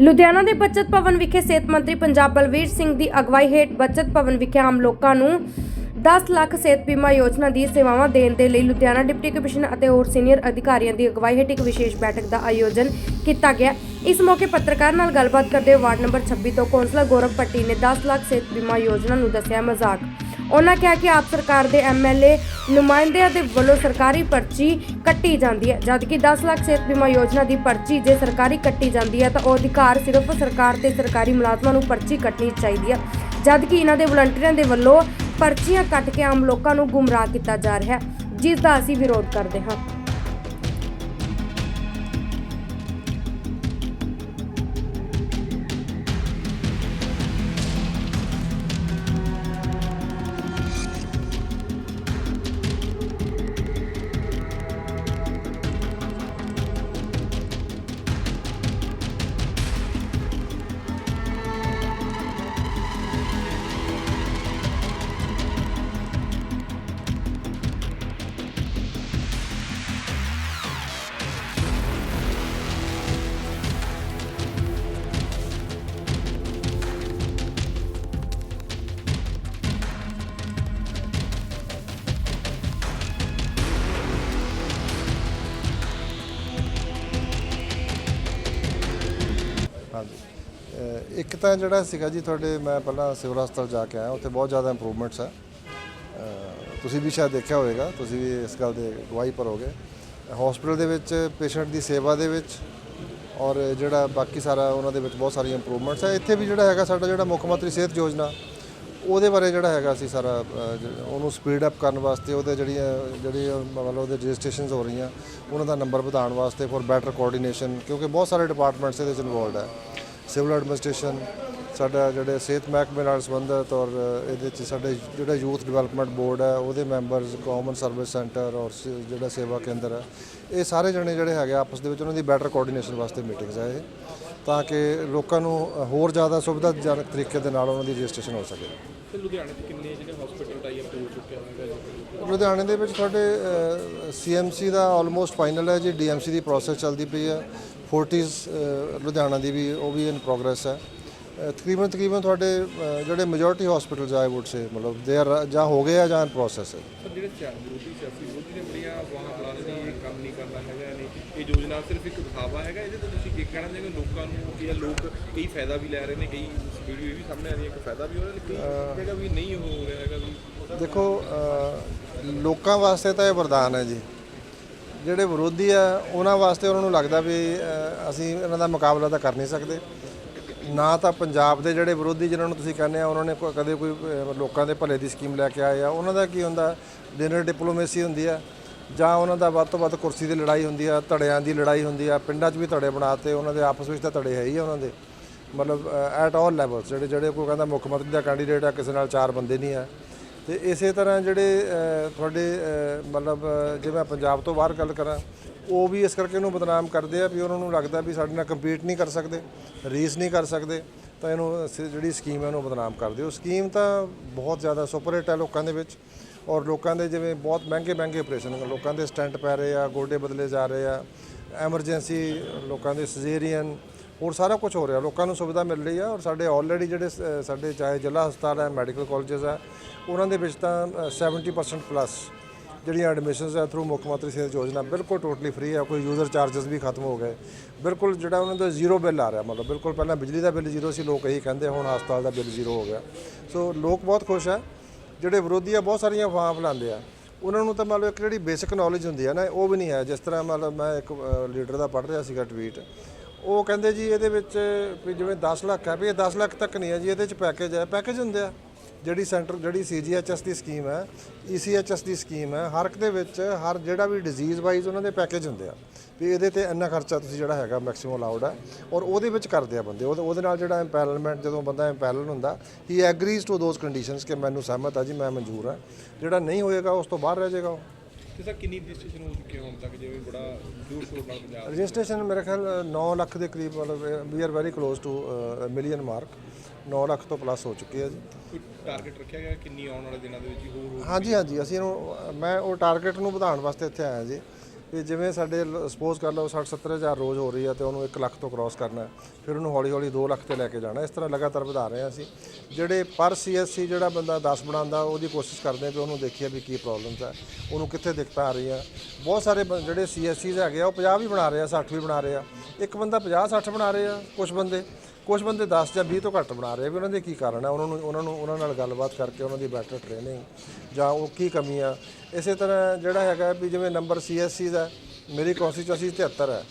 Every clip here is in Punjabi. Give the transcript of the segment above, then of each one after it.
ਲੁਧਿਆਣਾ ਦੇ ਬਚਤ ਭਵਨ ਵਿਖੇ ਸਿਹਤ ਮੰਤਰੀ ਪੰਜਾਬ ਬਲਵੀਰ ਸਿੰਘ ਦੀ ਅਗਵਾਈ ਹੇਠ ਬਚਤ ਭਵਨ ਵਿਖੇ ਆਮ ਲੋਕਾਂ ਨੂੰ 10 ਲੱਖ ਸਿਹਤ ਬੀਮਾ ਯੋਜਨਾ ਦੀ ਸੇਵਾਵਾਂ ਦੇਣ ਦੇ ਲਈ ਲੁਧਿਆਣਾ ਡਿਪਟੀ ਕਮਿਸ਼ਨਰ ਅਤੇ ਹੋਰ ਸੀਨੀਅਰ ਅਧਿਕਾਰੀਆਂ ਦੀ ਅਗਵਾਈ ਹੇਠ ਇੱਕ ਵਿਸ਼ੇਸ਼ ਬੈਠਕ ਦਾ ਆਯੋਜਨ ਕੀਤਾ ਗਿਆ। ਇਸ ਮੌਕੇ ਪੱਤਰਕਾਰ ਨਾਲ ਗੱਲਬਾਤ ਕਰਦੇ ਵਾਰਡ ਨੰਬਰ 26 ਤੋਂ ਕੌਂਸਲਰ ਗੌਰਵ ਪੱਟੀ ਨੇ 10 ਲੱਖ ਸਿਹਤ ਬੀਮਾ ਯੋਜਨਾ ਨੂੰ ਦੱਸਿਆ ਮਜ਼ਾਕ। ਉਹਨਾਂ ਕਿਹਾ ਕਿ ਆਪ ਸਰਕਾਰ ਦੇ ਐਮਐਲਏ ਨੁਮਾਇੰਦਿਆਂ ਦੇ ਵੱਲੋਂ ਸਰਕਾਰੀ ਪਰਚੀ ਕੱਟੀ ਜਾਂਦੀ ਹੈ। ਜਦਕਿ 10 ਲੱਖ ਸਿਹਤ ਬੀਮਾ ਯੋਜਨਾ ਦੀ ਪਰਚੀ ਜੇ ਸਰਕਾਰੀ ਕੱਟੀ ਜਾਂਦੀ ਹੈ, ਤਾਂ ਉਹ ਅਧਿਕਾਰ ਸਿਰਫ ਸਰਕਾਰ ਤੇ ਸਰਕਾਰੀ ਮੁਲਾਜ਼ਮਾਂ ਨੂੰ ਪਰਚੀ ਕੱਟਣੀ ਚਾਹੀਦੀ ਹੈ। ਜਦਕਿ ਇਹਨਾਂ ਦੇ ਵਲੰਟੀਅਰਾਂ ਦੇ ਵੱਲੋਂ ਪਰਚੀਆਂ ਕੱਟ ਕੇ ਆਮ ਲੋਕਾਂ ਨੂੰ ਗੁੰਮਰਾਹ ਕੀਤਾ ਜਾ ਰਿਹਾ ਹੈ, ਜਿਸ ਦਾ ਅਸੀਂ ਵਿਰੋਧ ਕਰਦੇ ਹਾਂ। ਇੱਕ ਤਾਂ ਜਿਹੜਾ ਸੀਗਾ ਜੀ, ਤੁਹਾਡੇ ਮੈਂ ਪਹਿਲਾਂ ਸਿਵਲ ਹਸਪਤਾਲ ਜਾ ਕੇ ਆਇਆ, ਉੱਥੇ ਬਹੁਤ ਜ਼ਿਆਦਾ ਇੰਪਰੂਵਮੈਂਟਸ ਹੈ ਤੁਸੀਂ ਵੀ ਸ਼ਾਇਦ ਦੇਖਿਆ ਹੋਵੇਗਾ, ਤੁਸੀਂ ਵੀ ਇਸ ਗੱਲ ਦੇ ਗਵਾਹੀ ਭਰੋਗੇ। ਹਸਪੀਟਲ ਦੇ ਵਿੱਚ ਪੇਸ਼ੈਂਟ ਦੀ ਸੇਵਾ ਦੇ ਵਿੱਚ ਔਰ ਜਿਹੜਾ ਬਾਕੀ ਸਾਰਾ ਉਹਨਾਂ ਦੇ ਵਿੱਚ ਬਹੁਤ ਸਾਰੀਆਂ ਇੰਪਰੂਵਮੈਂਟਸ ਹੈ ਇੱਥੇ ਵੀ ਜਿਹੜਾ ਹੈਗਾ ਸਾਡਾ ਜਿਹੜਾ ਮੁੱਖ ਮੰਤਰੀ ਸਿਹਤ ਯੋਜਨਾ, ਉਹਦੇ ਬਾਰੇ ਜਿਹੜਾ ਹੈਗਾ ਅਸੀਂ ਸਾਰਾ ਉਹਨੂੰ ਸਪੀਡ ਅਪ ਕਰਨ ਵਾਸਤੇ ਉਹਦੇ ਜਿਹੜੀਆਂ ਜਿਹੜੀ ਮਤਲਬ ਉਹਦੇ ਰਜਿਸਟ੍ਰੇਸ਼ਨਸ ਹੋ ਰਹੀਆਂ, ਉਹਨਾਂ ਦਾ ਨੰਬਰ ਵਧਾਉਣ ਵਾਸਤੇ ਫॉर ਬੈਟਰ ਕੋਆਰਡੀਨੇਸ਼ਨ ਕਿਉਂਕਿ ਬਹੁਤ ਸਾਰੇ ਡਿਪਾਰਟਮੈਂਟਸ ਇਹਦੇ ਵਿੱਚ ਇਨਵੋਲਡ ਹੈ ਸਿਵਲ ਐਡਮਿਨਿਸਟ੍ਰੇਸ਼ਨ ਸਾਡਾ ਜਿਹੜੇ ਸਿਹਤ ਮਹਿਕਮੇ ਨਾਲ ਸੰਬੰਧਿਤ ਔਰ ਇਹਦੇ ਵਿੱਚ ਸਾਡੇ ਜਿਹੜਾ ਯੂਥ ਡਿਵੈਲਪਮੈਂਟ ਬੋਰਡ ਹੈ ਉਹਦੇ ਮੈਂਬਰਸ ਕਾਮਨ ਸਰਵਿਸ ਸੈਂਟਰ ਔਰ ਜਿਹੜਾ ਸੇਵਾ ਕੇਂਦਰ ਹੈ ਇਹ ਸਾਰੇ ਜਣੇ ਜਿਹੜੇ ਹੈਗੇ ਆਪਸ ਦੇ ਵਿੱਚ ਉਹਨਾਂ ਦੀ ਬੈਟਰ ਕੋਆਰਡੀਨੇਸ਼ਨ ਵਾਸਤੇ ਮੀਟਿੰਗਸ ਹੈ ਇਹ ਤਾਂ ਕਿ ਲੋਕਾਂ ਨੂੰ ਹੋਰ ਜ਼ਿਆਦਾ ਸੁਵਿਧਾਜਨਕ ਤਰੀਕੇ ਦੇ ਨਾਲ ਉਹਨਾਂ ਦੀ ਰਜਿਸਟ੍ਰੇਸ਼ਨ ਹੋ ਸਕੇ। ਤੇ ਲੁਧਿਆਣੇ 'ਚ ਕਿੰਨੇ ਜਿਹੜੇ ਹਸਪੀਟਲ ਟਾਈ ਅਪ ਹੋ ਲੁਧਿਆਣੇ ਦੇ ਵਿੱਚ ਤੁਹਾਡੇ ਸੀਐਮਸੀ ਦਾ ਆਲਮੋਸਟ ਫਾਈਨਲ ਹੈ ਜੀ ਡੀਐਮਸੀ ਦੀ ਪ੍ਰੋਸੈਸ ਚੱਲਦੀ ਪਈ ਹੈ ਫੋਰਟਿਸ ਲੁਧਿਆਣਾ ਦੀ ਵੀ ਉਹ ਵੀ ਇਨ ਪ੍ਰੋਗਰੈਸ ਹੈ। ਤਕਰੀਬਨ ਤਕਰੀਬਨ ਤੁਹਾਡੇ ਜਿਹੜੇ majority hospitals I would say ਮਤਲਬ ਦੇ ਆਰ ਜਾਂ ਹੋ ਗਏ ਆ ਜਾਂ ਇਨ ਪ੍ਰੋਸੈਸ ਹੈ। ਪਰ ਜਿਹੜੇ ਸਿਆ- ਵਿਰੋਧੀ ਸਿਆਸੀ ਵਿਰੋਧੀ ਨੇ ਬੜੀਆਂ ਵਾਹਾਂ ਬਣਾ ਲਈ ਇਹ ਕੰਮ ਨਹੀਂ ਕਰਨਾ ਹੈਗਾ ਨਹੀਂ ਇਹ ਯੋਜਨਾ ਸਿਰਫ ਇੱਕ ਦਿਖਾਵਾ ਹੈਗਾ ਇਹਦੇ ਤੋਂ ਤੁਸੀਂ ਕੀ ਕਹਿਣਾ ਚਾਹੁੰਦੇ ਹੋ ਲੋਕਾਂ ਨੂੰ ਕਿ ਇਹ ਲੋਕ ਕਈ ਫਾਇਦਾ ਵੀ ਲੈ ਰਹੇ ਨੇ ਕਈ ਵੀਡੀਓ ਇਹ ਵੀ ਸਾਹਮਣੇ ਆ ਰਹੀ ਹੈ ਕਿ ਫਾਇਦਾ ਵੀ ਹੋ ਰਿਹਾ ਲੇਕਿਨ ਕਈ ਹੈਗਾ ਵੀ ਨਹੀਂ ਹੋ ਰਿਹਾ ਹੈਗਾ ਵੀ। ਦੇਖੋ ਲੋਕਾਂ ਵਾਸਤੇ ਤਾਂ ਇਹ ਵਰਦਾਨ ਹੈ ਜੀ। ਜਿਹੜੇ ਵਿਰੋਧੀ ਆ, ਉਹਨਾਂ ਵਾਸਤੇ ਉਹਨਾਂ ਨੂੰ ਲੱਗਦਾ ਵੀ ਅਸੀਂ ਇਹਨਾਂ ਦਾ ਮੁਕਾਬਲਾ ਤਾਂ ਕਰ ਨਹੀਂ ਸਕਦੇ। ਨਾ ਤਾਂ ਪੰਜਾਬ ਦੇ ਜਿਹੜੇ ਵਿਰੋਧੀ ਜਿਨ੍ਹਾਂ ਨੂੰ ਤੁਸੀਂ ਕਹਿੰਦੇ ਆ, ਉਹਨਾਂ ਨੇ ਕੋਈ- ਕਦੇ ਕੋਈ ਲੋਕਾਂ ਦੇ ਭਲੇ ਦੀ ਸਕੀਮ ਲੈ ਕੇ ਆਏ ਆ। ਉਹਨਾਂ ਦਾ ਕੀ ਹੁੰਦਾ ਡਿਨਰ ਡਿਪਲੋਮੇਸੀ ਹੁੰਦੀ ਆ, ਜਾਂ ਉਹਨਾਂ ਦਾ ਵੱਧ ਤੋਂ ਵੱਧ ਕੁਰਸੀ ਦੀ ਲੜਾਈ ਹੁੰਦੀ ਆ, ਧੜਿਆਂ ਦੀ ਲੜਾਈ ਹੁੰਦੀ ਆ, ਪਿੰਡਾਂ 'ਚ ਵੀ ਧੜੇ ਬਣਾਤੇ, ਉਹਨਾਂ ਦੇ ਆਪਸ ਵਿੱਚ ਤਾਂ ਧੜੇ ਹੈ ਹੀ ਆ ਉਹਨਾਂ ਦੇ। ਮਤਲਬ ਐਟ ਆਲ ਲੈਵਲਸ ਜਿਹੜੇ ਜਿਹੜੇ ਕੋਈ ਕਹਿੰਦਾ ਮੁੱਖ ਮੰਤਰੀ ਦਾ ਕੈਂਡੀਡੇਟ ਆ, ਕਿਸੇ ਨਾਲ ਚਾਰ ਬੰਦੇ ਨਹੀਂ ਆ। ਤੇ ਇਸੇ ਤਰ੍ਹਾਂ ਜਿਹੜੇ ਤੁਹਾਡੇ ਮਤਲਬ ਅ, ਜੇ ਮੈਂ ਪੰਜਾਬ ਤੋਂ ਬਾਹਰ ਗੱਲ ਕਰਾਂ ਉਹ ਵੀ ਇਸ ਕਰਕੇ ਇਹਨੂੰ ਬਦਨਾਮ ਕਰਦੇ ਆ ਵੀ ਉਹਨਾਂ ਨੂੰ ਲੱਗਦਾ ਵੀ ਸਾਡੇ ਨਾਲ ਕੰਪੀਟ ਨਹੀਂ ਕਰ ਸਕਦੇ ਰੀਸ ਨਹੀਂ ਕਰ ਸਕਦੇ ਤਾਂ ਇਹਨੂੰ ਜਿਹੜੀ ਸਕੀਮ ਹੈ ਉਹਨੂੰ ਬਦਨਾਮ ਕਰਦੇ ਉਹ ਸਕੀਮ ਤਾਂ ਬਹੁਤ ਜ਼ਿਆਦਾ ਸੁਪਰ ਹੈ ਲੋਕਾਂ ਦੇ ਵਿੱਚ ਔਰ ਲੋਕਾਂ ਦੇ ਜਿਵੇਂ ਬਹੁਤ ਮਹਿੰਗੇ ਮਹਿੰਗੇ ਆਪਰੇਸ਼ਨ ਲੋਕਾਂ ਦੇ ਸਟੈਂਟ ਪੈ ਰਹੇ ਆ ਗੋਡੇ ਬਦਲੇ ਜਾ ਰਹੇ ਆ ਐਮਰਜੈਂਸੀ ਲੋਕਾਂ ਦੇ ਸਜੇਰੀਅਨ ਹੋਰ ਸਾਰਾ ਕੁਝ ਹੋ ਰਿਹਾ। ਲੋਕਾਂ ਨੂੰ ਸੁਵਿਧਾ ਮਿਲ ਰਹੀ ਆ ਔਰ ਸਾਡੇ ਆਲਰੇਡੀ ਜਿਹੜੇ ਸ- ਸਾਡੇ ਚਾਹੇ ਜ਼ਿਲ੍ਹਾ ਹਸਪਤਾਲ ਹੈ ਮੈਡੀਕਲ ਕਾਲਜਸ ਹੈ ਉਹਨਾਂ ਦੇ ਵਿੱਚ ਤਾਂ ਅ, 70% ਪਲੱਸ ਜਿਹੜੀਆਂ ਐਡਮਿਸ਼ਨਸ ਹੈ ਥਰੂ ਮੁੱਖ ਮੰਤਰੀ ਸਿਹਤ ਯੋਜਨਾ ਬਿਲਕੁਲ ਟੋਟਲੀ ਫ੍ਰੀ ਹੈ। ਕੋਈ ਯੂਜ਼ਰ ਚਾਰजेस ਵੀ ਖਤਮ ਹੋ ਗਏ। ਬਿਲਕੁਲ ਜਿਹੜਾ ਉਹਨਾਂ ਦਾ ਜ਼ੀਰੋ ਬਿੱਲ ਆ ਰਿਹਾ ਮਤਲਬ ਬਿਲਕੁਲ ਪਹਿਲਾਂ ਬਿਜਲੀ ਦਾ ਬਿੱਲ ਜ਼ੀਰੋ ਸੀ ਲੋਕ ਇਹੀ ਕਹਿੰਦੇ ਹੁਣ ਹਸਪਤਾਲ ਦਾ ਬਿੱਲ ਜ਼ੀਰੋ ਹੋ ਗਿਆ। ਸੋ ਲੋਕ ਬਹੁਤ ਖੁਸ਼ ਹੈ ਜਿਹੜੇ ਵਿਰੋਧੀ ਆ ਬਹੁਤ ਸਾਰੀਆਂ ਅਫਵਾਹਾਂ ਫੈਲਾਉਂਦੇ ਆ। ਉਹਨਾਂ ਨੂੰ ਤਾਂ ਮਤਲਬ ਇੱਕ ਜਿਹੜੀ ਬੇਸਿਕ ਨੌਲੇਜ ਹੁੰਦੀ ਹੈ ਨਾ ਉਹ ਵੀ ਨਹੀਂ ਹੈ। ਜਿਸ ਤਰ੍ਹਾਂ ਮਤਲਬ ਮੈਂ ਇੱਕ ਲੀਡਰ ਦਾ ਪੜ੍ਹ ਰਿਹਾ ਸੀਗਾ ਟਵੀਟ ਉਹ ਕਹਿੰਦੇ ਜੀ ਇਹਦੇ ਵਿੱਚ ਵੀ ਜਿਵੇਂ 10 ਲੱਖ ਹੈ, ਵੀ ਇਹ 10 ਲੱਖ ਤੱਕ ਨਹੀਂ ਹੈ ਜੀ, ਇਹਦੇ ਚ ਪੈਕੇਜ ਹੈ। ਪੈਕੇਜ ਹੁੰਦੇ ਆ। ਜਿਹੜੀ ਸੈਂਟਰ ਜਿਹੜੀ ਸੀਜੀਐਚਐਸ ਦੀ ਸਕੀਮ ਹੈ ਈਸੀਐਚਐਸ ਦੀ ਸਕੀਮ ਹੈ, ਹਰ ਇੱਕ ਦੇ ਵਿੱਚ ਹਰ ਜਿਹੜਾ ਵੀ ਡਿਜ਼ੀਜ਼ ਵਾਈਜ਼ ਉਹਨਾਂ ਦੇ ਪੈਕੇਜ ਹੁੰਦੇ ਆ। ਵੀ ਇਹਦੇ ਤੇ ਇੰਨਾ ਖਰਚਾ ਤੁਸੀਂ ਜਿਹੜਾ ਹੈਗਾ ਮੈਕਸਿਮਮ ਅਲਾਉਡ ਹੈ। ਔਰ ਉਹਦੇ ਵਿੱਚ ਕਰਦੇ ਆ ਬੰਦੇ। ਉਹਦੇ ਉਹਦੇ ਨਾਲ ਜਿਹੜਾ ਐਮਪੈਨਲਮੈਂਟ ਜਦੋਂ ਬੰਦਾ ਐਮਪੈਨਲ ਹੁੰਦਾ ਹੀ ਐਗਰੀਜ਼ ਟੂ ਦੋਜ਼ ਕੰਡੀਸ਼ਨਸ ਕਿ ਮੈਨੂੰ ਸਹਿਮਤ ਆ ਜੀ, ਮੈਂ ਮਨਜ਼ੂਰ ਹਾਂ। ਜਿਹੜਾ ਨਹੀਂ ਹੋਏਗਾ, ਉਸ ਤੋਂ ਬਾਹਰ ਰਹਿ ਜਾਏਗਾ ਉਹ। ਤੇ ਸਰ ਕਿੰਨੀ ਰਜਿਸਟ੍ਰੇਸ਼ਨ ਹੋ ਚੁੱਕੀ ਹੈ ਹੁਣ ਤੱਕ? ਜਿਵੇਂ ਬੜਾ ਦੂਰ ਸ਼ੋਰ ਨਾਲ ਪੰਜਾਬ ਰਜਿਸਟ੍ਰੇਸ਼ਨ ਮੇਰੇ ਖਿਆਲ 9 ਲੱਖ ਦੇ ਕਰੀਬ ਮਤਲਬ we are very close to million mark 9 lakh ਤੋਂ ਪਲੱਸ ਹੋ ਚੁੱਕੀ ਹੈ ਜੀ। ਕੋਈ ਟਾਰਗੇਟ ਰੱਖਿਆ ਗਿਆ ਕਿੰਨੀ ਆਉਣ ਵਾਲੇ ਦਿਨਾਂ ਦੇ ਵਿੱਚ ਹੋਰ ਹੋਰ ਹਾਂਜੀ ਹਾਂਜੀ ਅਸੀਂ ਇਹਨੂੰ ਮੈਂ ਉਹ ਟਾਰਗੇਟ ਨੂੰ ਵਧਾਉਣ ਵਾਸਤੇ ਇੱਥੇ ਆਇਆ ਜੀ। ਵੀ ਜਿਵੇਂ ਸਾਡੇ ਸਪੋਜ਼ ਕਰ ਲਓ 60 70 ਹਜ਼ਾਰ ਰੋਜ਼ ਹੋ ਰਹੀ ਹੈ ਤੇ ਉਹਨੂੰ 1 ਲੱਖ ਤੋਂ ਕ੍ਰਾਸ ਕਰਨਾ ਫਿਰ ਉਹਨੂੰ ਹੌਲੀ ਹੌਲੀ 2 ਲੱਖ ਤੇ ਲੈ ਕੇ ਜਾਣਾ ਇਸ ਤਰ੍ਹਾਂ ਲਗਾਤਾਰ ਵਧਾ ਰਹੇ ਹਾਂ ਅਸੀਂ। ਜਿਹੜੇ ਪਰ ਸੀਐਸਸੀ ਜਿਹੜਾ ਬੰਦਾ 10 ਬਣਾਉਂਦਾ, ਉਹਦੀ ਕੋਸ਼ਿਸ਼ ਕਰਦੇ ਹਾਂ ਵੀ ਉਹਨੂੰ ਦੇਖੀਏ ਵੀ ਕੀ ਪ੍ਰੋਬਲਮਸ ਹੈ ਉਹਨੂੰ ਕਿੱਥੇ ਦਿੱਕਤਾਂ ਆ ਰਹੀਆਂ। ਬਹੁਤ ਸਾਰੇ ਬ- ਜਿਹੜੇ ਸੀਐਸਸੀਜ਼ ਹੈਗੇ ਆ, ਉਹ 50 ਵੀ ਬਣਾ ਰਹੇ ਆ 60 ਵੀ ਬਣਾ ਰਹੇ ਆ। ਇੱਕ ਬੰਦਾ 50 60 ਬਣਾ ਰਹੇ ਆ ਕੁਝ ਬੰਦੇ ਕੁਝ ਬੰਦੇ 10 ਜਾਂ 20 ਤੋਂ ਘੱਟ ਬਣਾ ਰਹੇ ਆ ਵੀ ਉਹਨਾਂ ਦੇ ਕੀ ਕਾਰਨ ਹੈ ਉਹਨਾਂ ਨੂੰ ਉਹਨਾਂ ਨੂੰ, ਉਹਨਾਂ ਨਾਲ ਗੱਲਬਾਤ ਕਰਕੇ ਉਹਨਾਂ ਦੀ ਬੈਟਰ ਟ੍ਰੇਨਿੰਗ ਜਾਂ ਉਹ ਕੀ ਕਮੀ ਆ। ਇਸੇ ਤਰ੍ਹਾਂ ਜਿਹੜਾ ਹੈਗਾ ਵੀ ਜਿਵੇਂ ਨੰਬਰ ਸੀਐਸਸੀ ਦਾ ਮੇਰੀ ਕੌਂਸਟੀਚੁਐਂਸੀ 73 ਹੈ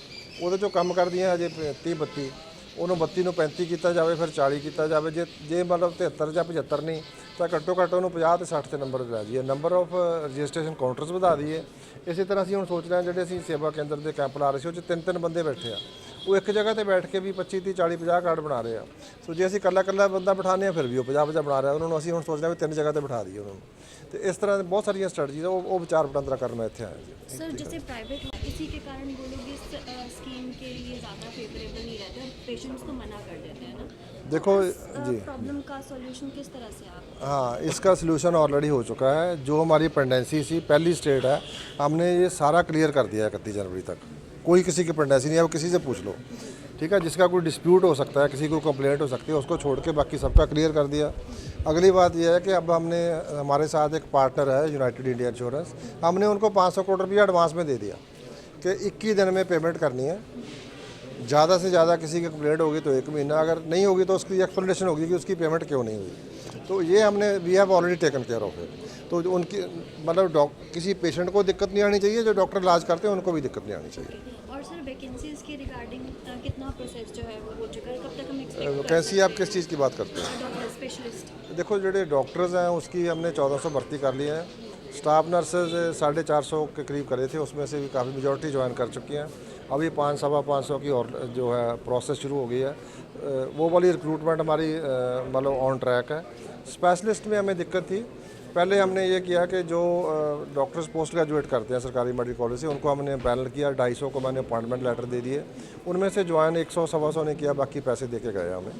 ਉਹਦੇ ਚੋਂ ਕੰਮ ਕਰਦੀਆਂ ਹਜੇ 30 32 ਉਹਨੂੰ 32 ਨੂੰ 35 ਕੀਤਾ ਜਾਵੇ, ਫਿਰ 40 ਕੀਤਾ ਜਾਵੇ। ਜੇ ਜੇ ਮਤਲਬ 73 ਜਾਂ 75 ਨਹੀਂ, ਤਾਂ ਘੱਟੋ ਘੱਟ ਉਹਨੂੰ 50 ਤੇ 60 ਤੇ ਨੰਬਰ ਲੈ ਜਾਈਏ। ਨੰਬਰ ਆਫ ਰਜਿਸਟ੍ਰੇਸ਼ਨ ਕਾਊਂਟਰਸ ਵਧਾ ਦਈਏ। ਇਸੇ ਤਰ੍ਹਾਂ ਅਸੀਂ ਹੁਣ ਸੋਚ ਰਹੇ ਹਾਂ, ਜਿਹੜੇ ਅਸੀਂ ਸੇਵਾ ਕੇਂਦਰ ਦੇ ਕੈਂਪ ਲਾ ਰਹੇ ਸੀ, ਉਹ 'ਚ ਤਿੰਨ ਤਿੰਨ ਬੰਦੇ ਬੈਠੇ ਆ। ਉਹ ਇੱਕ ਜਗ੍ਹਾ ਤੇ ਬੈਠ ਕੇ ਵੀ 25 30 40 50 ਕਾਰਡ ਬਣਾ ਰਹੇ ਆ ਸੋ ਜੇ ਅਸੀਂ ਇਕੱਲਾ ਇਕੱਲਾ ਬੰਦਾ ਬਿਠਾਉਂਦੇ ਆ ਫਿਰ ਵੀ ਉਹ 50 50 ਬਣਾ ਰਿਹਾ ਉਹਨਾਂ ਨੂੰ ਅਸੀਂ ਹੁਣ ਸੋਚਦੇ ਹਾਂ ਵੀ ਤਿੰਨ ਜਗ੍ਹਾ ਤੇ ਬਿਠਾ ਦਈਏ ਉਹਨਾਂ ਨੂੰ ਤੇ ਇਸ ਤਰ੍ਹਾਂ ਦੇ ਬਹੁਤ ਸਾਰੀਆਂ ਸਟ੍ਰੈਟਜੀਜ਼ ਉਹ ਉਹ ਵਿਚਾਰ ਵਟਾਂਦਰਾ ਕਰਨ ਮੈਂ ਇੱਥੇ ਆਇਆ ਜੀ सर जैसे प्राइवेट है इसी के कारण वो लोग इस अ, स्कीम के लिए ज़्यादा फेवरेबल नहीं रहते और पेशेंट्स को मना कर देते हैं ना देखो जी प्रॉब्लम का सॉल्यूशन किस तरह से आप हाँ इसका सोल्यूशन ऑलरेडी हो चुका है जो हमारी पेंडेंसी थी पहली स्टेट है हमने ये सारा क्लियर कर दिया है इकतीस जनवरी तक कोई किसी की पेंडेंसी नहीं है अब किसी से पूछ लो। ठीक है, जिसका कोई डिस्प्यूट हो सकता है, किसी को कंप्लेंट हो सकती है, उसको छोड़ के बाकी सबका क्लियर कर दिया। अगली बात यह है कि अब हमने, हमारे साथ एक पार्टनर है यूनाइटेड इंडिया इंश्योरेंस हमने उनको 500 करोड़ रुपया एडवांस में दे दिया कि 21 दिन में पेमेंट करनी है। ज़्यादा से ज़्यादा किसी की कंप्लेंट होगी तो एक महीना, अगर नहीं होगी तो उसकी एक्सप्लेनेशन होगी कि उसकी पेमेंट क्यों नहीं हुई। तो ये हमने we have already taken care of it तो जो उनकी मतलब डॉक किसी पेशेंट को दिक्कत नहीं आनी चाहिए जो डॉक्टर इलाज करते हैं उनको भी दिक्कत नहीं आनी चाहिए। और सर वैकेंसीज के रिगार्डिंग कितना प्रोसेस जो है वो हो चुका है? कब तक हम एक्सपेक्ट कैसी आप किस चीज़ की बात करते हैं? स्पेशलिस्ट देखो जो डॉक्टर्स हैं उसकी हमने 1400 भर्ती कर लिए हैं। स्टाफ नर्सेज साढ़े चार सौ के करीब करे थे उसमें से भी काफ़ी मेजोरिटी ज्वाइन कर चुकी हैं। अभी पाँच सवा पाँच सौ की और जो है प्रोसेस शुरू हो गई है। वो वाली रिक्रूटमेंट हमारी मतलब ऑन ट्रैक है। स्पेशलिस्ट में हमें दिक्कत थी पहले हमने ये किया कि जो डॉक्टर्स पोस्ट ग्रेजुएट करते हैं सरकारी मेडिकल कॉलेज से, उनको हमने पैनल किया, ढाई सौ को मैंने अपॉइंटमेंट लेटर दे दिए। उनमें से ज्वाइन एक सौ, सवा सौ ने किया, बाकी पैसे दे के गए हमें।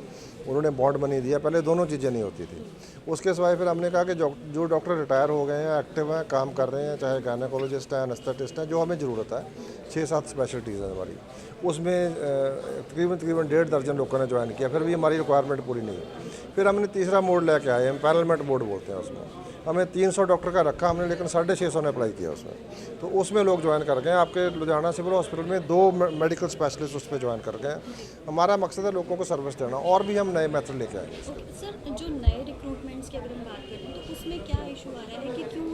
उन्होंने बॉन्ड मनी दिया, पहले दोनों चीज़ें नहीं होती थी। उसके सिवाय फिर हमने कहा कि जो डॉक्टर रिटायर हो गए हैं एक्टिव हैं, काम कर रहे हैं, चाहे गायनाकोलॉजिस्ट हैं अनस्थेटिस्ट हैं, जो हमें ज़रूरत है, छः सात स्पेशलिटीज़ हैं हमारी। उसमें तकरीबन तकरीबन डेढ़ दर्जन लोगों ने ज्वाइन किया, फिर भी हमारी रिक्वायरमेंट पूरी नहीं है फिर हमने तीसरा मोड लेके आए हम पैनलमेंट बोर्ड बोलते हैं उसमें हमें 300 डॉक्टर का रखा हमने लेकिन साढ़े छः सौ ने अप्लाई किया उसमें। तो उसमें लोग ज्वाइन कर गए आपके लुधियाना सिविल हॉस्पिटल में दो मेडिकल स्पेशलिस्ट उस पर ज्वाइन कर गए हमारा मकसद है लोगों को सर्विस देना और भी हम नए मेथड लेके आएँगे सर जो नए रिक्रूटमेंट्स की अगर हम बात करें तो उसमें क्या इशू आ रहा है? कि क्यों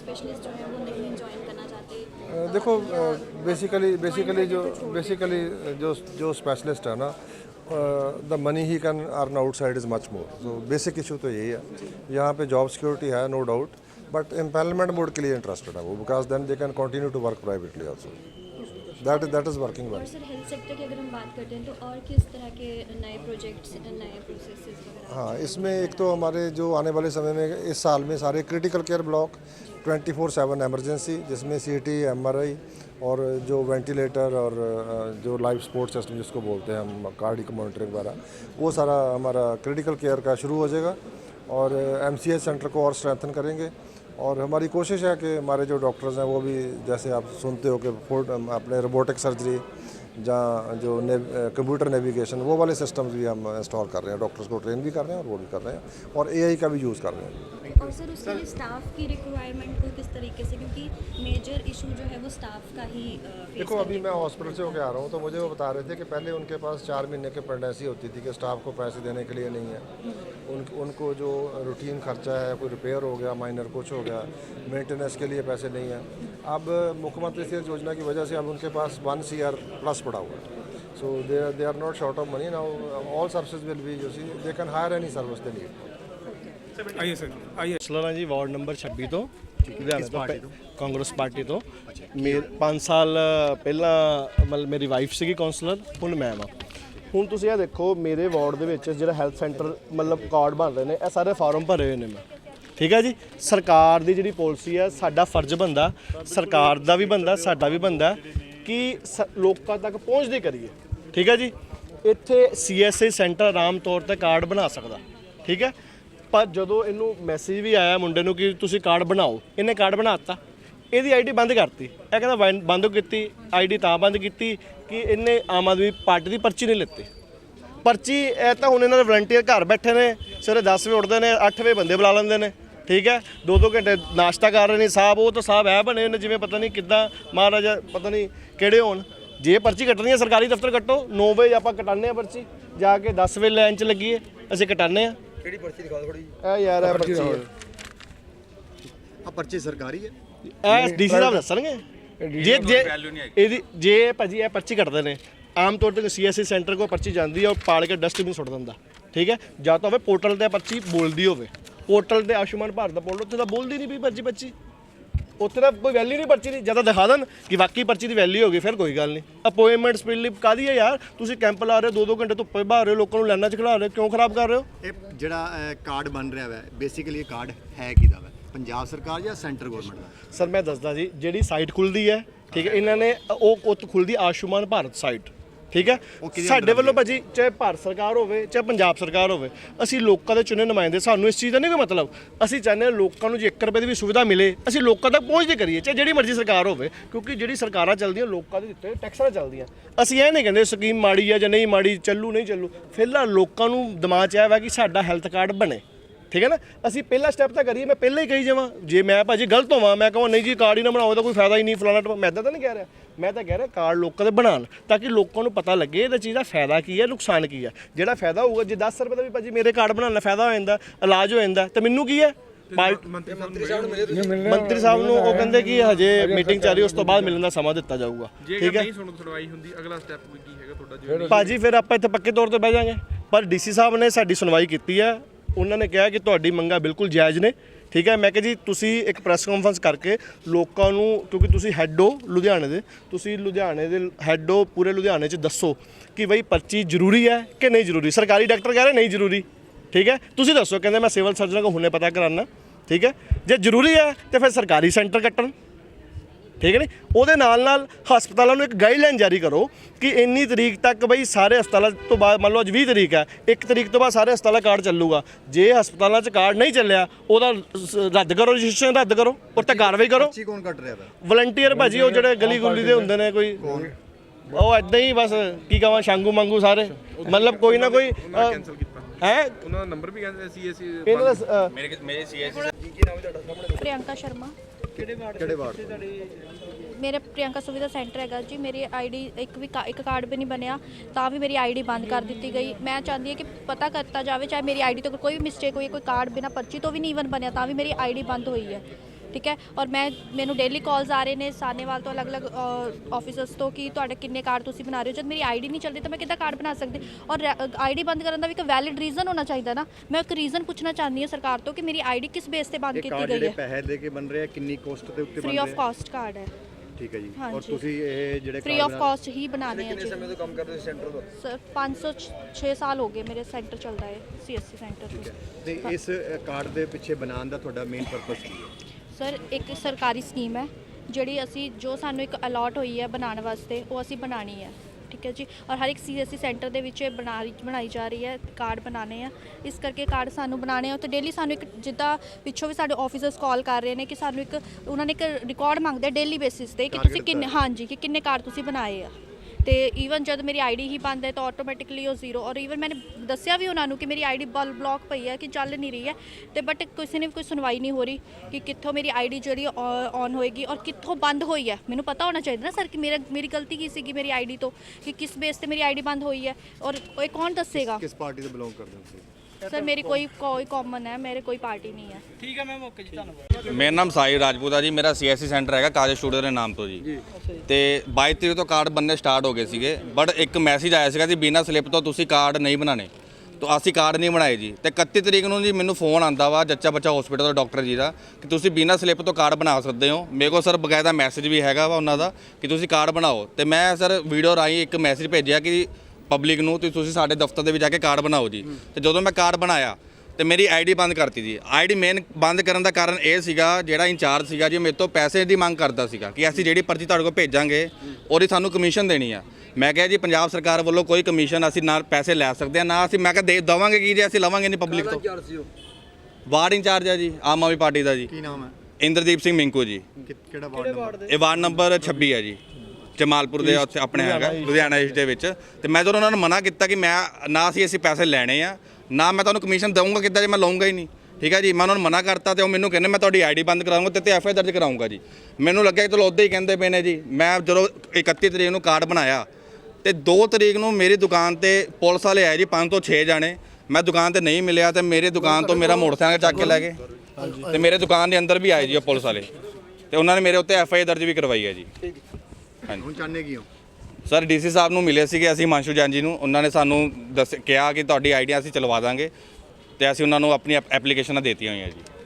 स्पेशलिस्ट जो है वो नहीं ज्वाइन करना चाहते? देखो बेसिकली बेसिकली जो बेसिकली जो जो स्पेशलिस्ट है ना the money he can earn outside is much more so basic issue तो यही है। यहाँ पे जॉब सिक्योरिटी है no doubt but employment board के लिए इंटरेस्टेड है वो because then they can continue to work privately also that that is working well sector की अगर हम बात करते हैं तो और किस तरह के नए प्रोजेक्ट्स नए प्रोसेसेस हाँ इसमें एक तो हमारे जो आने वाले समय में इस साल में सारे critical care block twenty four seven emergency जिसमें C T M R I और जो वेंटिलेटर और जो लाइफ सपोर्ट सिस्टम जिसको बोलते हैं हम कार्डिक मॉनिटरिंग वगैरह, वो सारा हमारा क्रिटिकल केयर का शुरू हो जाएगा और एम सेंटर को और स्ट्रेंथन करेंगे। और हमारी कोशिश है कि हमारे जो डॉक्टर्स हैं वो भी जैसे आप सुनते हो कि अपने रोबोटिक सर्जरी जहाँ जो ने कंप्यूटर नेविगेशन वो वाले सिस्टम्स भी हम इंस्टॉल कर रहे हैं डॉक्टर्स को ट्रेन भी कर रहे हैं और वो भी कर रहे हैं और एआई का भी यूज़ कर रहे हैं। और सर उसके लिए स्टाफ की रिक्वायरमेंट को किस तरीके से क्योंकि मेजर इशू जो है वो स्टाफ का ही देखो अभी मैं हॉस्पिटल से होकर आ रहा हूँ तो मुझे वो बता रहे थे कि पहले उनके पास चार महीने की पेंडेंसी होती थी कि स्टाफ को पैसे देने के लिए नहीं है। उन उनको जो रूटीन खर्चा है कोई रिपेयर हो गया माइनर कुछ हो गया मेंटेनेंस के लिए पैसे नहीं है। अब मुख्यमंत्री सेहत योजना की वजह से अब उनके पास वन सी आर प्लस पड़ा हुआ है so they they are not short of money now all services will be you see they can hire any service they need ਆਈਏ ਸਰ ਆਈਏ ਕਾਉਂਸਲਰ ਹਾਂ ਜੀ ਵਾਰਡ ਨੰਬਰ 26 ਤੋਂ ਲੁਧਿਆਣਾ ਤੋਂ ਪੈ- ਕਾਂਗਰਸ ਪਾਰਟੀ ਤੋਂ ਮੇਰੇ 5 ਸਾਲ ਪਹਿਲਾਂ ਮਤਲਬ ਮੇਰੀ ਵਾਈਫ ਸੀਗੀ ਕਾਉਂਸਲਰ ਹੁਣ ਮੈਂ ਵਾਂ ਹੁਣ ਤੁਸੀਂ ਇਹ ਦੇਖੋ ਮੇਰੇ ਵਾਰਡ ਦੇ ਵਿੱਚ ਜਿਹੜਾ ਹੈਲਥ ਸੈਂਟਰ ਮਤਲਬ ਕਾਰਡ ਬਣ ਰਹੇ ਨੇ ਇਹ ਸਾਰੇ ਫਾਰਮ ਭਰੇ ਹੋਏ ਨੇ ਮੈਂ ਠੀਕ ਹੈ ਜੀ? ਸਰਕਾਰ ਦੀ ਜਿਹੜੀ ਪਾਲਿਸੀ ਹੈ ਸਾਡਾ ਫਰਜ਼ ਬੰਦਾ, ਸਰਕਾਰ ਦਾ ਵੀ ਬੰਦਾ, ਸਾਡਾ ਵੀ ਬੰਦਾ, ਕਿ ਸ- ਲੋਕਾਂ ਤੱਕ ਪਹੁੰਚਦੇ ਕਰੀਏ। ਠੀਕ ਹੈ ਜੀ? ਇੱਥੇ ਸੀਐਸਏ ਸੈਂਟਰ ਆਰਾਮ ਤੌਰ ਤੇ ਕਾਰਡ ਬਣਾ ਸਕਦਾ। ਠੀਕ ਹੈ ਪਰ ਜਦੋਂ ਇਹਨੂੰ ਮੈਸੇਜ ਵੀ ਆਇਆ ਮੁੰਡੇ ਨੂੰ ਕਿ ਤੁਸੀਂ ਕਾਰਡ ਬਣਾਓ, ਇਹਨੇ ਕਾਰਡ ਬਣਾਤਾ ਇਹਦੀ ਆਈਡੀ ਬੰਦ ਕਰਤੀ। ਇਹ ਕਹਿੰਦਾ ਬੰਦ ਕੀਤੀ ਆਈਡੀ ਤਾਂ ਬੰਦ ਕੀਤੀ ਕਿ ਇਹਨੇ ਆਮ ਆਦਮੀ ਪਾਰਟੀ ਦੀ ਪਰਚੀ ਨਹੀਂ ਲਿੱਤੀ। ਪਰਚੀ, ਇਹ ਤਾਂ ਹੁਣ ਇਹਨਾਂ ਦੇ ਵਲੰਟੀਅਰ ਘਰ ਬੈਠੇ ਨੇ, ਸਵੇਰੇ 10 ਵਜੇ ਉੱਠਦੇ ਨੇ 8 ਵਜੇ ਬੰਦੇ ਬੁਲਾ ਲੈਂਦੇ ਨੇ। ਠੀਕ ਹੈ? ਦੋ ਦੋ ਘੰਟੇ ਨਾਸ਼ਤਾ ਕਰ ਰਹੇ ਨੇ ਸਾਹਿਬ ਉਹ ਤਾਂ ਸਾਹਿਬ ਐ ਬਣੇ ਨੇ ਜਿਵੇਂ ਪਤਾ ਨਹੀਂ ਕਿੱਦਾਂ ਮਹਾਰਾਜਾ ਪਤਾ ਨਹੀਂ ਕਿਹੜੇ ਹੋਣ। ਜੇ ਪਰਚੀ ਕੱਟਣੀ ਹੈ ਸਰਕਾਰੀ ਦਫ਼ਤਰ ਕੱਟੋ 9 ਵਜੇ ਆਪਾਂ ਕਟਾਉਂਦੇ ਆ ਪਰਚੀ ਜਾ ਕੇ 10 ਵਜੇ ਲਾਈਨ 'ਚ ਲੱਗੀਏ ਅਸੀਂ ਕਟਾਉਂਦੇ ਆ ਕਿਹੜੀ ਪਰਚੀ ਦਿਖਾਓ ਥੋੜੀ ਇਹ ਯਾਰ ਇਹ ਪਰਚੀ ਹੈ ਆ ਪਰਚੀ ਸਰਕਾਰੀ ਹੈ। ਇਹ ਡੀਸੀ ਸਾਹਿਬ ਦੱਸਣਗੇ? ਜੇ ਜੇ ਇਹਦੀ ਜੇ ਭਾਜੀ ਇਹ ਪਰਚੀ ਕੱਟਦੇ ਨੇ ਆਮ ਤੌਰ ਤੇ ਸੀਐਸਸੀ ਸੈਂਟਰ ਕੋਲ ਪਰਚੀ ਜਾਂਦੀ ਹੈ ਉਹ ਪਾੜ ਕੇ ਡਸਟਬਿਨ ਸੁੱਟ ਦਿੰਦਾ। ਠੀਕ ਹੈ? ਜਾਂ ਤਾਂ ਹੋਵੇ ਪੋਰਟਲ ਤੇ ਪਰਚੀ ਬੋਲਦੀ ਹੋਵੇ। ਪੋਰਟਲ ਤੇ ਆਯੁਸ਼ਮਾਨ ਭਾਰਤ ਦਾ ਪੋਰਟਲ ਉੱਥੇ ਤਾਂ ਬੋਲਦੀ ਨਹੀਂ ਵੀ ਪਰਚੀ ਪਰਚੀ ਉੱਥੇ ਤਾਂ ਕੋਈ ਵੈਲਿਊ ਨਹੀਂ ਪਰਚੀ ਦੀ ਜਦੋਂ ਦਿਖਾ ਦੇਣ ਕਿ ਵਾਕਈ ਪਰਚੀ ਦੀ ਵੈਲਿਊ ਹੋ ਗਈ ਫਿਰ ਕੋਈ ਗੱਲ ਨਹੀਂ। ਅਪਾਇੰਟਮੈਂਟ ਸਪਿਲਿਪ ਕਾਦੀ ਹੈ ਯਾਰ? ਤੁਸੀਂ ਕੈਂਪ ਲਾ ਰਹੇ ਹੋ ਦੋ ਦੋ ਘੰਟੇ ਧੁੱਪੇ ਬਾਹਰ ਰਹੇ ਹੋ ਲੋਕਾਂ ਨੂੰ ਲਾਈਨਾਂ 'ਚ ਖੜਾ ਰਹੇ ਹੋ ਕਿਉਂ ਖਰਾਬ ਕਰ ਰਹੇ ਹੋ? ਇਹ ਜਿਹੜਾ ਕਾਰਡ ਬਣ ਰਿਹਾ ਹੈ ਬੇਸਿਕਲੀ ਇਹ ਕਾਰਡ ਹੈ ਕਿਹਦਾ ਵਾ? ਪੰਜਾਬ ਸਰਕਾਰ ਜਾਂ ਸੈਂਟਰ ਗਵਰਨਮੈਂਟ ਦਾ? ਸਰ ਮੈਂ ਦੱਸਦਾ ਜੀ ਜਿਹੜੀ ਸਾਈਟ ਖੁੱਲਦੀ ਹੈ ਠੀਕ ਹੈ ਇਹਨਾਂ ਨੇ ਉਹ ਖੁੱਲਦੀ ਆਯੁਸ਼ਮਾਨ ਭਾਰਤ ਸਾਈਟ ਠੀਕ ਹੈ? ਸਾਡੇ ਵੱਲੋਂ ਭਾਜੀ ਚਾਹੇ ਭਾਰਤ ਸਰਕਾਰ ਹੋਵੇ ਚਾਹੇ ਪੰਜਾਬ ਸਰਕਾਰ ਹੋਵੇ ਅਸੀਂ ਲੋਕਾਂ ਦੇ ਚੁਣੇ ਨੁਮਾਇੰਦੇ ਸਾਨੂੰ ਇਸ ਚੀਜ਼ ਦਾ ਨਹੀਂ ਕੋਈ ਮਤਲਬ। ਅਸੀਂ ਚਾਹੁੰਦੇ ਹਾਂ ਲੋਕਾਂ ਨੂੰ ਜੇ 1 ਰੁਪਏ ਦੀ ਵੀ ਸੁਵਿਧਾ ਮਿਲੇ ਅਸੀਂ ਲੋਕਾਂ ਤੱਕ ਪਹੁੰਚਦੇ ਕਰੀਏ ਚਾਹੇ ਜਿਹੜੀ ਮਰਜ਼ੀ ਸਰਕਾਰ ਹੋਵੇ ਕਿਉਂਕਿ ਜਿਹੜੀ ਸਰਕਾਰਾਂ ਚੱਲਦੀਆਂ ਲੋਕਾਂ ਦੇ ਦਿੱਤੇ ਟੈਕਸਾਂ ਨਾਲ ਚੱਲਦੀਆਂ। ਅਸੀਂ ਇਹ ਨਹੀਂ ਕਹਿੰਦੇ ਸਕੀਮ ਮਾੜੀ ਹੈ ਜਾਂ ਨਹੀਂ ਮਾੜੀ ਚੱਲੂ ਨਹੀਂ ਚੱਲੂ। ਫਿਲਹਾਲ ਲੋਕਾਂ ਨੂੰ ਦਿਮਾਗ 'ਚ ਆਇਆ ਵਾ ਕਿ ਸਾਡਾ ਹੈਲਥ ਕਾਰਡ ਬਣੇ। ਠੀਕ ਹੈ ਨਾ? ਅਸੀਂ ਪਹਿਲਾ ਸਟੈਪ ਤਾਂ ਕਰੀਏ ਮੈਂ ਪਹਿਲਾਂ ਹੀ ਕਹੀ ਜਾਵਾਂ। ਜੇ ਮੈਂ ਭਾਜੀ ਗਲਤ ਹੋਵਾਂ ਮੈਂ ਕਹਾਂ ਨਹੀਂ ਜੀ ਕਾਰਡ ਹੀ ਨਾ ਬਣਾਓ ਤਾਂ ਕੋਈ ਫਾਇਦਾ ਹੀ ਨਹੀਂ ਫਲਾਣਾ। ਮੈਂ ਤਾਂ ਨਹੀਂ ਕਹਿ ਰਿਹਾ। ਮੈਂ ਤਾਂ ਕਹਿ ਰਿਹਾ ਕਾਰਡ ਲੋਕਾਂ ਦੇ ਬਣਾਉਣ ਤਾਂ ਕਿ ਲੋਕਾਂ ਨੂੰ ਪਤਾ ਲੱਗੇ ਇਹਦਾ ਚੀਜ਼ ਦਾ ਫਾਇਦਾ ਕੀ ਹੈ ਨੁਕਸਾਨ ਕੀ ਹੈ। ਜਿਹੜਾ ਫਾਇਦਾ ਹੋਊਗਾ ਜੇ 10 ਰੁਪਏ ਦਾ ਵੀ ਭਾਜੀ ਮੇਰੇ ਕਾਰਡ ਬਣਾਉਣ ਨਾਲ ਫਾਇਦਾ ਹੋ ਜਾਂਦਾ ਇਲਾਜ ਹੋ ਜਾਂਦਾ ਤਾਂ ਮੈਨੂੰ ਕੀ ਹੈ? ਮੰਤਰੀ ਸਾਹਿਬ ਨੂੰ ਮਿਲੇ ਮੰਤਰੀ ਸਾਹਿਬ ਨੂੰ ਉਹ ਕਹਿੰਦੇ ਕਿ ਹਜੇ ਮੀਟਿੰਗ ਚੱਲ ਰਹੀ ਉਸ ਤੋਂ ਬਾਅਦ ਮਿਲਣ ਦਾ ਸਮਾਂ ਦਿੱਤਾ ਜਾਊਗਾ। ਠੀਕ ਹੈ? ਨਹੀਂ ਸੁਣ ਸੁਣਵਾਈ ਹੁੰਦੀ ਅਗਲਾ ਸਟੈਪ ਕੀ ਹੈਗਾ ਤੁਹਾਡਾ? ਜੋ ਭਾਜੀ ਫਿਰ ਆਪਾਂ ਇੱਥੇ ਪੱਕੇ ਤੌਰ ਤੇ ਬਹਿ ਜਾਾਂਗੇ। ਪਰ ਡੀਸੀ ਸਾਹਿਬ ਨੇ ਸਾਡੀ ਸੁਣਵਾਈ ਕੀਤੀ ਹੈ। ਉਹਨਾਂ ਨੇ ਕਿਹਾ ਕਿ ਤੁਹਾਡੀ ਮੰਗਾਂ ਬਿਲਕੁਲ ਜਾਇਜ਼ ਨੇ। ਠੀਕ ਹੈ, ਮੈਂ ਕਿਹਾ ਜੀ, ਤੁਸੀਂ ਇੱਕ ਪ੍ਰੈਸ ਕਾਨਫਰੰਸ ਕਰਕੇ ਲੋਕਾਂ ਨੂੰ, ਕਿਉਂਕਿ ਤੁਸੀਂ ਹੈੱਡ ਹੋ ਲੁਧਿਆਣੇ ਦੇ, ਤੁਸੀਂ ਲੁਧਿਆਣੇ ਦੇ ਹੈੱਡ ਹੋ, ਪੂਰੇ ਲੁਧਿਆਣੇ 'ਚ ਦੱਸੋ ਕਿ ਬਈ ਪਰਚੀ ਜ਼ਰੂਰੀ ਹੈ ਕਿ ਨਹੀਂ ਜ਼ਰੂਰੀ? ਸਰਕਾਰੀ ਡਾਕਟਰ ਕਹਿ ਰਹੇ ਨਹੀਂ ਜ਼ਰੂਰੀ। ਠੀਕ ਹੈ, ਤੁਸੀਂ ਦੱਸੋ, ਕਹਿੰਦੇ ਮੈਂ ਸਿਵਲ ਸਰਜਨ ਕੋ ਹੁਣੇ ਪਤਾ ਕਰਾਨਾ। ਠੀਕ ਹੈ, ਜੇ ਜ਼ਰੂਰੀ ਹੈ ਤੇ ਫਿਰ ਸਰਕਾਰੀ ਸੈਂਟਰ ਕੱਟਣ। ਠੀਕ ਹੈ ਨੀ? ਉਹਦੇ ਨਾਲ ਨਾਲ ਹਸਪਤਾਲਾਂ ਨੂੰ ਇੱਕ ਗਾਈਡਲਾਈਨ ਜਾਰੀ ਕਰੋ ਕਿ ਇੰਨੀ ਤਰੀਕ ਤੱਕ ਬਈ ਸਾਰੇ ਹਸਪਤਾਲਾਂ ਤੋਂ ਬਾਅਦ ਮੰਨ ਲਓ ਅੱਜ 20 ਤਰੀਕ ਹੈ ਇੱਕ ਤਰੀਕ ਤੋਂ ਬਾਅਦ ਸਾਰੇ ਹਸਪਤਾਲਾਂ ਕਾਰਡ ਚੱਲੂਗਾ। ਜੇ ਹਸਪਤਾਲਾਂ 'ਚ ਕਾਰਡ ਨਹੀਂ ਚੱਲਿਆ ਉਹਦਾ ਸ- ਰੱਦ ਕਰੋ ਰਜਿਸਟ੍ਰੇਸ਼ਨ ਰੱਦ ਕਰੋ ਉਹ ਤੇ ਕਾਰਵਾਈ ਕਰੋ। ਪਰਚੀ ਕੌਣ ਕੱਟ ਰਿਹਾ ਵਾ? ਵਲੰਟੀਅਰ ਭਾਜੀ ਉਹ ਜਿਹੜੇ ਗਲੀ ਗੁਲੀ ਦੇ ਹੁੰਦੇ ਨੇ ਕੋਈ। ਉਹ ਐਦਾਂ ਹੀ ਬਸ ਕੀ ਕਹਾਂ ਸ਼ਾਂਗੂ ਮੰਗੂ ਸਾਰੇ। ਮਤਲਬ ਕੋਈ ਨਾ ਕੋਈ ਕੈਨਸਲ ਕੀਤਾ। ਹੈ? ਉਹਨਾਂ ਦਾ ਨੰਬਰ ਵੀ ਕਹਿੰਦੇ ਸੀ ਅਸੀਂ ਇਹਨਾਂ ਦਾ ਅ, ਪ੍ਰਿਯੰਕਾ ਸ਼ਰਮਾ। ਕਿਹੜੇ ਵਾਰਡ ਤੋਂ? ਮੇਰੇ ਪ੍ਰਿਯੰਕਾ ਸੁਵਿਧਾ ਸੈਂਟਰ ਹੈਗਾ ਜੀ ਮੇਰੀ ਆਈਡੀ ਇੱਕ ਵੀ ਕਾ- ਇੱਕ ਕਾਰਡ ਵੀ ਨਹੀਂ ਬਣਿਆ ਤਾਂ ਵੀ ਮੇਰੀ ਆਈਡੀ ਬੰਦ ਕਰ ਦਿੱਤੀ ਗਈ। ਮੈਂ ਚਾਹੁੰਦੀ ਹਾਂ ਕਿ ਪਤਾ ਕਰਤਾ ਜਾਵੇ ਚਾਹੇ ਮੇਰੀ ਆਈਡੀ ਤੋਂ ਕੋਈ ਵੀ ਮਿਸਟੇਕ ਹੋਈ ਹੈ, ਕੋਈ ਕਾਰਡ ਬਿਨਾ ਪਰਚੀ ਤੋਂ ਵੀ ਨਹੀਂ ਇਵਨ ਬਣਿਆ ਤਾਂ ਵੀ ਮੇਰੀ ਆਈਡੀ ਬੰਦ ਹੋਈ ਹੈ। ਠੀਕ ਹੈ? ਔਰ ਮੈਂ ਮੈਨੂੰ ਡੇਲੀ ਕਾਲਸ ਆ ਰਹੇ ਨੇ ਸਾਨੇਵਾਲ ਤੋਂ ਅਲੱਗ-ਅਲੱਗ ਆਫਿਸਰਸ ਤੋਂ ਕਿ ਤੁਹਾਡੇ ਕਿੰਨੇ ਕਾਰਡ ਤੁਸੀਂ ਬਣਾ ਰਹੇ ਹੋ? ਜਦ ਮੇਰੀ ਆਈਡੀ ਨਹੀਂ ਚੱਲਦੀ ਤਾਂ ਮੈਂ ਕਿੱਦਾਂ ਕਾਰਡ ਬਣਾ ਸਕਦੀ? ਔਰ ਆਈਡੀ ਬੰਦ ਕਰਨ ਦਾ ਵੀ ਇੱਕ ਵੈਲਿਡ ਰੀਜ਼ਨ ਹੋਣਾ ਚਾਹੀਦਾ ਨਾ। ਮੈਂ ਇੱਕ ਰੀਜ਼ਨ ਪੁੱਛਣਾ ਚਾਹੁੰਦੀ ਹਾਂ ਸਰਕਾਰ ਤੋਂ ਕਿ ਮੇਰੀ ਆਈਡੀ ਕਿਸ ਬੇਸ ਤੇ ਬੰਦ ਕੀਤੀ ਗਈ ਹੈ? ਪੈਸੇ ਦੇ ਕੇ ਬਣ ਰਹੇ ਕਿੰਨੀ ਕੋਸਟ ਦੇ ਉੱਤੇ ਬਣ ਫ੍ਰੀ ਰਹੇ ਆਫ ਆ? ਕਾਸਟ ਕਾਰਡ ਹੈ। ਠੀਕ ਹੈ ਜੀ। ਔਰ। ਤੁਸੀਂ ਇਹ ਜਿਹੜੇ ਫ੍ਰੀ ਆਫ ਕਾਸਟ ਹੀ? ਬਣਾਣੇ ਆ ਜੀ। ਸਮੇਂ ਤੋਂ ਕੰਮ ਕਰਦੇ ਸੈਂਟਰ ਤੋਂ? ਸਰ 506 ਸਾਲ ਹੋ ਗਏ ਮੇਰੇ ਸੈਂਟਰ ਚੱਲਦਾ ਹੈ ਸੀਐਸਸੀ ਸੈਂਟਰ ਤੋਂ। ਤੇ ਇਸ ਕਾਰਡ ਦੇ ਪਿੱਛੇ ਬਣਾਉਣ ਦਾ ਤੁਹਾਡਾ ਮੇਨ ਪਰਪਸ ਕੀ ਹੈ? ਸਰ ਇੱਕ ਸਰਕਾਰੀ ਸਕੀਮ ਹੈ ਜਿਹੜੀ ਅਸੀਂ ਜੋ ਸਾਨੂੰ ਇੱਕ ਅਲਾਟ ਹੋਈ ਹੈ ਬਣਾਉਣ ਵਾਸਤੇ ਉਹ ਅਸੀਂ ਬਣਾਣੀ ਹੈ। ਠੀਕ ਹੈ ਜੀ? ਔਰ ਹਰ ਇੱਕ ਸੀਐਸਸੀ ਸੈਂਟਰ ਦੇ ਵਿੱਚ ਇਹ ਬਣਾ ਬਣਾਈ ਜਾ ਰਹੀ ਹੈ ਕਾਰਡ ਬਣਾਣੇ ਆ। ਇਸ ਕਰਕੇ ਕਾਰਡ ਸਾਨੂੰ ਬਣਾਣੇ ਆ ਤੇ ਡੇਲੀ ਸਾਨੂੰ ਇੱਕ ਜਿੱਦਾਂ ਪਿੱਛੋਂ ਵੀ ਸਾਡੇ ਆਫੀਸਰਸ ਕਾਲ ਕਰ ਰਹੇ ਨੇ ਕਿ ਸਾਨੂੰ ਇੱਕ ਉਹਨਾਂ ਨੇ ਇੱਕ ਰਿਕਾਰਡ ਮੰਗਦੇ ਡੇਲੀ ਬੇਸਿਸ ਤੇ ਕਿ ਤੁਸੀਂ ਕਿੰਨੇ ਹਾਂਜੀ ਕਿ ਕਿੰਨੇ ਕਾਰਡ ਤੁਸੀਂ ਬਣਾਏ ਆ। ਤੇ ਈਵਨ ਜਦ ਮੇਰੀ ਆਈਡੀ ਹੀ ਬੰਦ ਹੈ ਤਾਂ ਆਟੋਮੈਟਿਕਲੀ ਉਹ ਜ਼ੀਰੋ ਔਰ ਈਵਨ ਮੈਨੇ ਦੱਸਿਆ ਵੀ ਉਹਨਾਂ ਨੂੰ ਕਿ ਮੇਰੀ ਆਈਡੀ ਬਲ ਬਲੌਕ ਪਈ ਹੈ ਕਿ ਚੱਲ ਨਹੀਂ ਰਹੀ ਹੈ, ਤੇ ਬਟ ਕਿਸੇ ਨੇ ਵੀ ਕੋਈ ਸੁਣਵਾਈ ਨਹੀਂ ਹੋ ਰਹੀ ਕਿ ਕਿੱਥੋਂ ਮੇਰੀ ਆਈਡੀ ਜਿਹੜੀ ਔਨ ਹੋਏਗੀ ਔਰ ਕਿੱਥੋਂ ਬੰਦ ਹੋਈ ਹੈ। ਮੈਨੂੰ ਪਤਾ ਹੋਣਾ ਚਾਹੀਦਾ ਨਾ ਸਰ ਕਿ ਮੇਰਾ, ਮੇਰੀ ਗਲਤੀ ਕੀ ਸੀਗੀ ਮੇਰੀ ਆਈਡੀ ਤੋਂ, ਕਿ ਕਿਸ ਬੇਸ ਤੇ ਮੇਰੀ ਆਈਡੀ ਬੰਦ ਹੋਈ ਹੈ, ਔਰ ਇਹ ਕੌਣ ਦੱਸੇਗਾ? ਕਿਸ ਪਾਰਟੀ ਤੋਂ ਬਿਲੋਂਗ ਕਰਦੇ ਹੋ ਤੁਸੀਂ? ਸਰ ਮੇਰੀ ਕੋਈ ਕੋਈ ਕਾਮਨ ਹੈ ਮੇਰੇ ਕੋਈ ਪਾਰਟੀ ਨਹੀਂ ਹੈ। ਮੇਰਾ ਨਾਮ ਸਾਈ ਰਾਜਪੂਤ ਆ ਜੀ ਮੇਰਾ ਸੀਐਸਸੀ ਸੈਂਟਰ ਹੈਗਾ ਕਾਜ ਸਟੂਡੀਓ ਦੇ ਨਾਮ ਤੋਂ ਜੀ। ਤੇ 22 ਤਰੀਕ ਤੋਂ ਕਾਰਡ ਬੰਨੇ ਸਟਾਰਟ ਹੋ ਗਏ ਸੀਗੇ ਬਟ ਇੱਕ ਮੈਸੇਜ ਆਇਆ ਸੀਗਾ ਜੀ ਬਿਨਾਂ ਸਲਿੱਪ ਤੋਂ ਤੁਸੀਂ ਕਾਰਡ ਨਹੀਂ ਬਣਾਣੇ ਤਾਂ ਅਸੀਂ ਕਾਰਡ ਨਹੀਂ ਬਣਾਏ ਜੀ। ਤੇ 31 ਤਰੀਕ ਨੂੰ ਜੀ ਮੈਨੂੰ ਫੋਨ ਆਂਦਾ ਵਾ ਜੱਚਾ ਬੱਚਾ ਹਸਪੀਟਲ ਦਾ ਡਾਕਟਰ ਜੀ ਦਾ ਕਿ ਤੁਸੀਂ ਬਿਨਾਂ ਸਲਿੱਪ ਤੋਂ ਕਾਰਡ ਬਣਾ ਸਕਦੇ ਹੋ। ਮੇਰੇ ਕੋਲ ਸਰ ਬਕਾਇਦਾ ਮੈਸੇਜ ਵੀ ਹੈਗਾ ਵਾ ਉਹਨਾਂ ਦਾ ਕਿ ਤੁਸੀਂ ਕਾਰਡ ਬਣਾਓ। ਤੇ ਮੈਂ ਸਰ ਵੀਡੀਓ ਰਾਹੀਂ ਇੱਕ ਮੈਸੇਜ ਭੇਜਿਆ ਕਿ ਪਬਲਿਕ ਨੂੰ ਤੇ ਤੁਸੀਂ ਸਾਡੇ ਦਫ਼ਤਰ ਦੇ ਵਿੱਚ ਜਾ ਕੇ ਕਾਰਡ ਬਣਾਓ ਜੀ। ਤੇ ਜਦੋਂ ਮੈਂ ਕਾਰਡ ਬਣਾਇਆ ਤੇ ਮੇਰੀ ਆਈਡੀ ਬੰਦ ਕਰਤੀ ਜੀ। ਆਈਡੀ ਮੇਨ ਬੰਦ ਕਰਨ ਦਾ ਕਾਰਨ ਇਹ ਸੀਗਾ ਜਿਹੜਾ ਇੰਚਾਰਜ ਸੀਗਾ ਜੀ ਉਹ ਮੇਰੇ ਤੋਂ ਪੈਸੇ ਦੀ ਮੰਗ ਕਰਦਾ ਸੀਗਾ ਕਿ ਅਸੀਂ ਜਿਹੜੀ ਪਰਚੀ ਤੁਹਾਡੇ ਕੋਲ ਭੇਜਾਂਗੇ ਉਹਦੀ ਸਾਨੂੰ ਕਮਿਸ਼ਨ ਦੇਣੀ ਆ। ਮੈਂ ਕਿਹਾ ਜੀ ਪੰਜਾਬ ਸਰਕਾਰ ਵੱਲੋਂ ਕੋਈ ਕਮਿਸ਼ਨ ਅਸੀਂ ਨਾ ਪੈਸੇ ਲੈ ਸਕਦੇ ਆ ਨਾ ਅਸੀਂ ਮੈਂ ਕਿਹਾ ਦੇ ਦਵਾਂਗੇ ਕੀ ਜੇ ਅਸੀਂ ਲਵਾਂਗੇ ਨਹੀਂ ਪਬਲਿਕ ਤੋਂ। ਵਾਰਡ ਇੰਚਾਰਜ ਆ ਜੀ ਆਮ ਆਦਮੀ ਪਾਰਟੀ ਦਾ ਜੀ। ਕੀ ਨਾਮ ਹੈ? ਇੰਦਰਦੀਪ ਸਿੰਘ ਮਿੰਕੂ ਜੀ। ਕਿਹੜਾ ਵਾਰਡ ਨੰਬਰ? ਇਹ ਵਾਰਡ ਨੰਬਰ 26 ਹੈ ਜੀ। ਜਮਾਲਪੁਰ ਦੇ ਉੱਥੇ ਆਪਣੇ ਹੈਗਾ ਲੁਧਿਆਣਾ ਈਸਟ ਦੇ ਵਿੱਚ। ਤੇ ਮੈਂ ਜਦੋਂ ਉਹਨਾਂ ਨੂੰ ਮਨਾ ਕੀਤਾ ਕਿ ਮੈਂ ਨਾ ਅਸੀਂ ਅਸੀਂ ਪੈਸੇ ਲੈਣੇ ਆ ਨਾ ਮੈਂ ਤੁਹਾਨੂੰ ਕਮਿਸ਼ਨ ਦਊਂਗਾ ਕਿੱਦਾਂ ਜੇ ਮੈਂ ਲਵਾਂਗਾ ਹੀ ਨਹੀਂ। ਠੀਕ ਹੈ ਜੀ? ਮੈਂ ਉਹਨਾਂ ਨੂੰ ਮਨਾ ਕਰਤਾ ਤੇ ਉਹ ਮੈਨੂੰ ਕਹਿੰਦੇ ਮੈਂ ਤੁਹਾਡੀ ਆਈਡੀ ਬੰਦ ਕਰਾਉਂਗਾ ਤੇ ਤੇ ਐਫਆਈ ਦਰਜ ਕਰਾਉਂਗਾ ਜੀ। ਮੈਨੂੰ ਲੱਗਿਆ ਕਿ ਚਲੋ ਉੱਦਾਂ ਹੀ ਕਹਿੰਦੇ ਪਏ ਨੇ ਜੀ। ਮੈਂ ਜਦੋਂ 31 ਤਰੀਕ ਨੂੰ ਕਾਰਡ ਬਣਾਇਆ ਤੇ 2 ਤਰੀਕ ਨੂੰ ਮੇਰੀ ਦੁਕਾਨ ਤੇ ਪੁਲਿਸ ਵਾਲੇ ਆਏ ਜੀ 5 ਤੋਂ 6 ਜਾਣੇ। ਮੈਂ ਦੁਕਾਨ ਤੇ ਨਹੀਂ ਮਿਲਿਆ ਤੇ ਮੇਰੀ ਦੁਕਾਨ ਤੋਂ ਮੇਰਾ ਮੋਟਰਸਾਈਕਲ ਚੱਕ ਕੇ ਲੈ ਗਏ। ਤੇ ਮੇਰੇ ਦੁਕਾਨ ਦੇ ਅੰਦਰ ਵੀ ਆਏ ਜੀ ਉਹ ਪੁਲਿਸ ਵਾਲੇ। ਤੇ ਉਹਨਾਂ ਨੇ ਮੇਰੇ ਉੱਤੇ ਐਫਆਈ ਦਰਜ ਵੀ ਕਰਵਾਈ ਹੈ ਜੀ। ਹੁਣ ਚਾਹੁੰਦੇ ਕੀ ਹੋ? ਸਰ ਡੀਸੀ ਸਾਹਿਬ ਨੂੰ ਮਿਲੇ ਸੀਗੇ ਅਸੀਂ ਮਾਨਸ਼ੂ ਜਾਨ ਜੀ ਨੂੰ। ਉਹਨਾਂ ਨੇ ਸਾਨੂੰ ਦੱਸ ਕਿਹਾ ਕਿ ਤੁਹਾਡੀ ਆਈਡੀਆ ਅਸੀਂ ਚਲਵਾ ਦਾਂਗੇ ਤੇ ਅਸੀਂ ਉਹਨਾਂ ਨੂੰ ਆਪਣੀ ਐਪਲੀਕੇਸ਼ਨਾਂ ਦੇਤੀਆਂ ਹੋਈਆਂ ਜੀ।